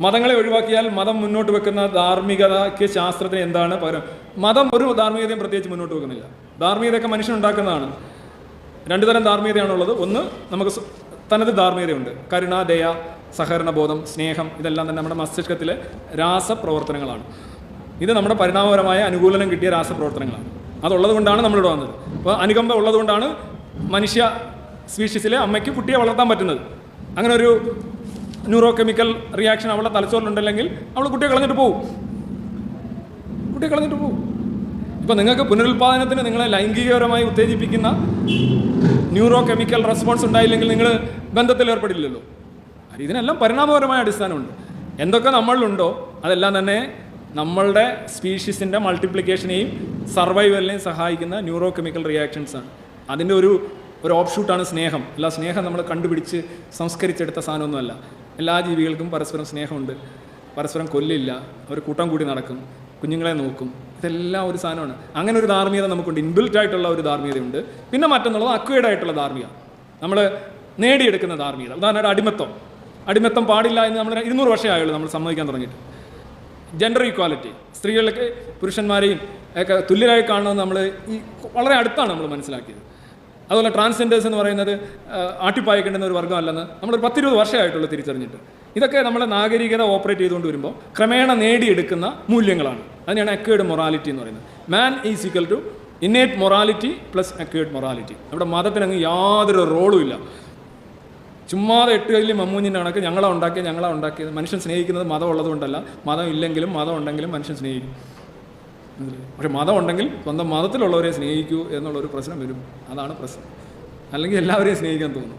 മതങ്ങളെ ഒഴിവാക്കിയാൽ മതം മുന്നോട്ട് വെക്കുന്ന ധാർമ്മികതയ്ക്ക് ശാസ്ത്രത്തിന് എന്താണ് പകരം? മതം ഒരു ധാർമ്മികതയും പ്രത്യേകിച്ച് മുന്നോട്ട് വെക്കുന്നില്ല. ധാർമ്മികതയൊക്കെ മനുഷ്യൻ ഉണ്ടാക്കുന്നതാണ്. രണ്ടു തരം ധാർമ്മികതയാണുള്ളത്. ഒന്ന് നമുക്ക് തനത് ധാർമ്മികതയുണ്ട്. കരുണ ദയ സഹകരണ ബോധം സ്നേഹം ഇതെല്ലാം തന്നെ നമ്മുടെ മസ്തിഷ്കത്തിലെ രാസപ്രവർത്തനങ്ങളാണ്. ഇത് നമ്മുടെ പരിണാമപരമായ അനുകൂലനം കിട്ടിയ രാസപ്രവർത്തനങ്ങളാണ്. അതുള്ളത് കൊണ്ടാണ് നമ്മളിവിടെ വന്നത്. അപ്പോൾ അനുകമ്പ ഉള്ളതുകൊണ്ടാണ് മനുഷ്യ സ്പീഷീസിലെ അമ്മയ്ക്ക് കുട്ടിയെ വളർത്താൻ പറ്റുന്നത്. അങ്ങനെ ഒരു ന്യൂറോ കെമിക്കൽ റിയാക്ഷൻ അവളുടെ തലച്ചോറിലുണ്ടല്ലെങ്കിൽ അവൾ കുട്ടിയെ കളഞ്ഞിട്ട് പോകും കുട്ടിയെ കളഞ്ഞിട്ട് പോകും ഇപ്പം നിങ്ങൾക്ക് പുനരുൽപാദനത്തിന് നിങ്ങളെ ലൈംഗികപരമായി ഉത്തേജിപ്പിക്കുന്ന ന്യൂറോ കെമിക്കൽ റെസ്പോൺസ് ഉണ്ടായില്ലെങ്കിൽ നിങ്ങൾ ബന്ധത്തിൽ ഏർപ്പെടില്ലല്ലോ. ഇതിനെല്ലാം പരിണാമപരമായ അടിസ്ഥാനമുണ്ട്. എന്തൊക്കെ നമ്മളിലുണ്ടോ അതെല്ലാം തന്നെ നമ്മളുടെ സ്പീഷീസിന്റെ മൾട്ടിപ്ലിക്കേഷനെയും സർവൈവലിനെയും സഹായിക്കുന്ന ന്യൂറോ കെമിക്കൽ റിയാക്ഷൻസ് ആണ്. അതിന്റെ ഒരു ഒരു ഓപ്ഷൂട്ടാണ് സ്നേഹം. അല്ല സ്നേഹം നമ്മൾ കണ്ടുപിടിച്ച് സംസ്കരിച്ചെടുത്ത സാധനമൊന്നുമല്ല. എല്ലാ ജീവികൾക്കും പരസ്പരം സ്നേഹമുണ്ട്. പരസ്പരം കൊല്ലില്ല. അവർ കൂട്ടം കൂടി നടക്കും. കുഞ്ഞുങ്ങളെ നോക്കും. ഇതെല്ലാം ഒരു സാധനമാണ്. അങ്ങനെ ഒരു ധാർമ്മികത നമുക്കുണ്ട്. ഇൻബിൽറ്റ് ആയിട്ടുള്ള ഒരു ധാർമ്മികതയുണ്ട്. പിന്നെ മറ്റൊന്നുള്ളത് അക്വയർഡ് ആയിട്ടുള്ള ധാർമ്മികത നമ്മൾ നേടിയെടുക്കുന്ന ധാർമ്മികത. ഉദാഹരണമായിട്ട് അടിമത്തം. അടിമത്തം പാടില്ല എന്ന് നമ്മൾ ഇരുന്നൂറ് വർഷമേ ആയുള്ളൂ നമ്മൾ സമ്മതിക്കാൻ തുടങ്ങിയിട്ട്. ജെൻഡർ ഈക്വാലിറ്റി സ്ത്രീകളൊക്കെ പുരുഷന്മാരെയും ഒക്കെ തുല്യരായി കാണുന്നത് നമ്മൾ ഈ വളരെ അടുത്താണ് നമ്മൾ മനസ്സിലാക്കിയത്. അതുപോലെ ട്രാൻസ്ജെൻഡേഴ്സ് എന്ന് പറയുന്നത് ആട്ടിപ്പായിക്കേണ്ടുന്ന ഒരു വർഗമല്ലെന്ന് നമ്മളൊരു പത്തിരുപത് വർഷമായിട്ടുള്ളൂ തിരിച്ചറിഞ്ഞിട്ട്. ഇതൊക്കെ നമ്മളെ നാഗരികത ഓപ്പറേറ്റ് ചെയ്തുകൊണ്ട് വരുമ്പോൾ ക്രമേണ നേടിയെടുക്കുന്ന മൂല്യങ്ങളാണ്. അതിനാണ് അക്വേർഡ് മൊറാലിറ്റി എന്ന് പറയുന്നത്. Man is equal to innate morality plus acquired morality നമ്മുടെ മതത്തിനങ്ങ് യാതൊരു റോളും ഇല്ല. ചുമ്മാതെ എട്ട് കയ്യിൽ മമ്മൂഞ്ഞിന്റെ കണക്ക് ഞങ്ങളെ ഉണ്ടാക്കിയത് ഞങ്ങളെ ഉണ്ടാക്കിയത്. മനുഷ്യൻ സ്നേഹിക്കുന്നത് മതം ഉള്ളതുകൊണ്ടല്ല. മതം ഇല്ലെങ്കിലും മതം ഉണ്ടെങ്കിലും മനുഷ്യൻ സ്നേഹിക്കും? പക്ഷെ മതം ഉണ്ടെങ്കിൽ സ്വന്തം മതത്തിലുള്ളവരെ സ്നേഹിക്കൂ എന്നുള്ളൊരു പ്രശ്നം വരും. അതാണ് പ്രശ്നം. അല്ലെങ്കിൽ എല്ലാവരെയും സ്നേഹിക്കാൻ തോന്നും.